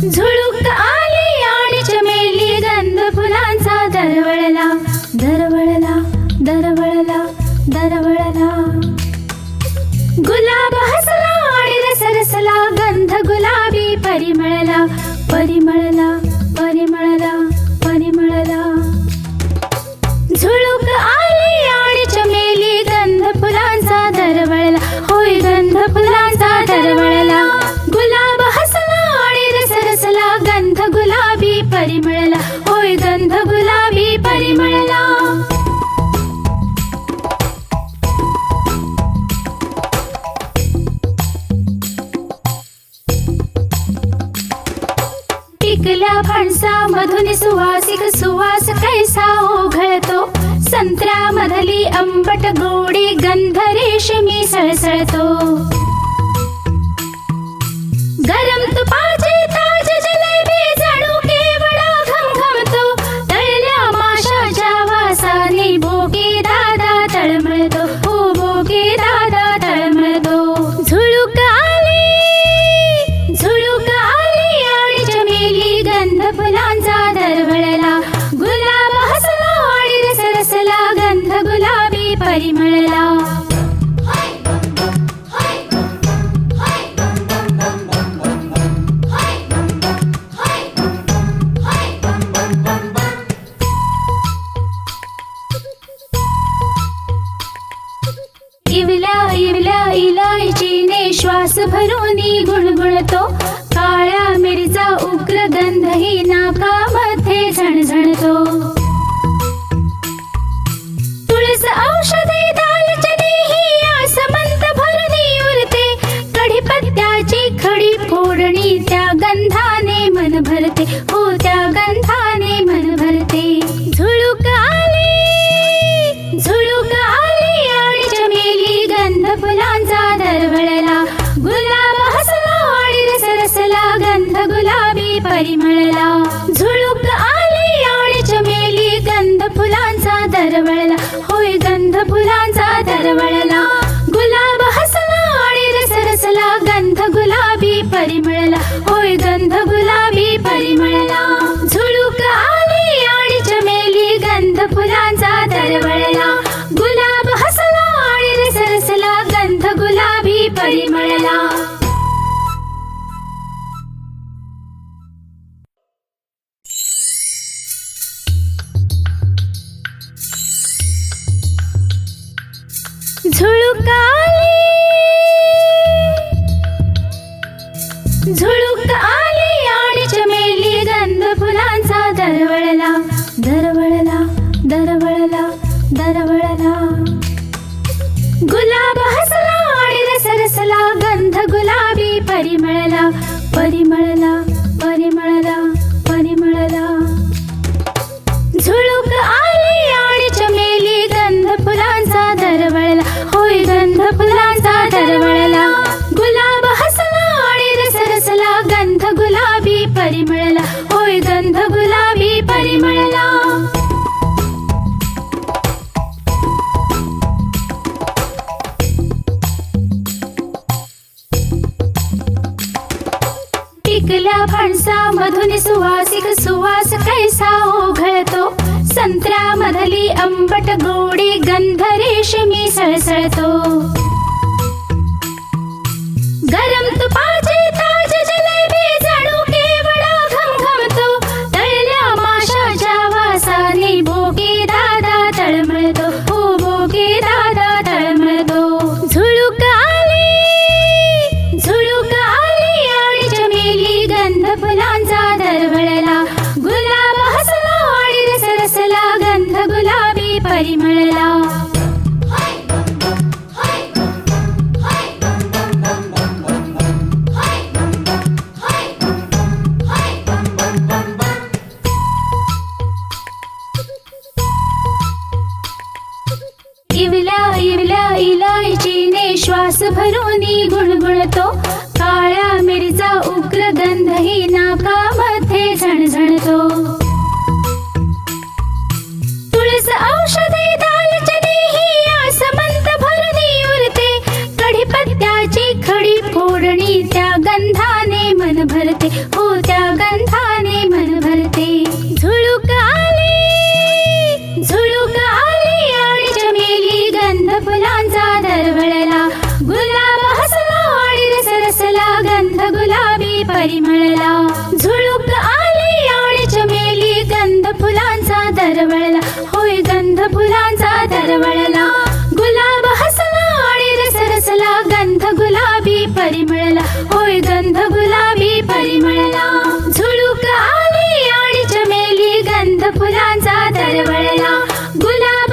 झुळूक आली आणि चमेली गंध फुलांचा दरवळला. दरवळला दरवळला दरवळला. गुलाब हसला आणि रसरसला गंध गुलाबी परिमळला. परिमळला परिमळला. होय गंध गुलाबी परिमळला. पिकल्या फणसा मधुन सुवासिक सुवास कैसा ओघळतो. संत्रा मधली आंबट गोडी गंध रेशमी सळसळतो. इलायचीने श्वास भरून गुणगुणतो. काळ्या मिरचा उग्र गंधही नाकामध्ये झणझणतो. तुळस औषधे दालचने ही आसमंत भरणी उरते. कढीपत्त्याची खडी फोडणी त्या गंधाने मन भरते हो त्या परिमळला. झुळूक आली आणि चमेली गंध फुलांचा दरवळला. होय गंध फुलांचा दरवळला. गुलाब हसला आणि रसरसला गंध गुलाबी परिमळला. होय गंध गुलाबी परिमळला. झुळूक आली आणि चमेली गंध फुलांचा दरवळला. झुळूक आली आणि चमेली गंध फुलांचा दरवळला दरवळला दरवळला दरवळला. गुलाब हसला आणि रसरसला गंध गुलाबी परिमळला परिमळला परिमळला. होय गंध गुलाबी परिमळला. टिकल्या फणसा मधुन सुवासिक सुवास कैसा ओघळतो संत्रा मधली आंबट गोडी गंध रेशमी सळसळतो. फुलांचा गुलाब हसला आणि सरसला गंध गुलाबी परिमळला इवल्या इवल्या इलायचीने श्वास भरून गुणगुणतो कावेरीचा उग्र गंधही नाकामध्ये झणझणतो. परिमळला झुळूक आली आणि चमेली गंध फुलांचा दरवळला होय गंध फुलांचा दरवळला गुलाब हसला आणि रसरसला गंध गुलाबी परिमळला. होय गंध गुलाबी परिमळला. झुळूक आली आणि चमेली गंध फुलांचा दरवळला गुलाब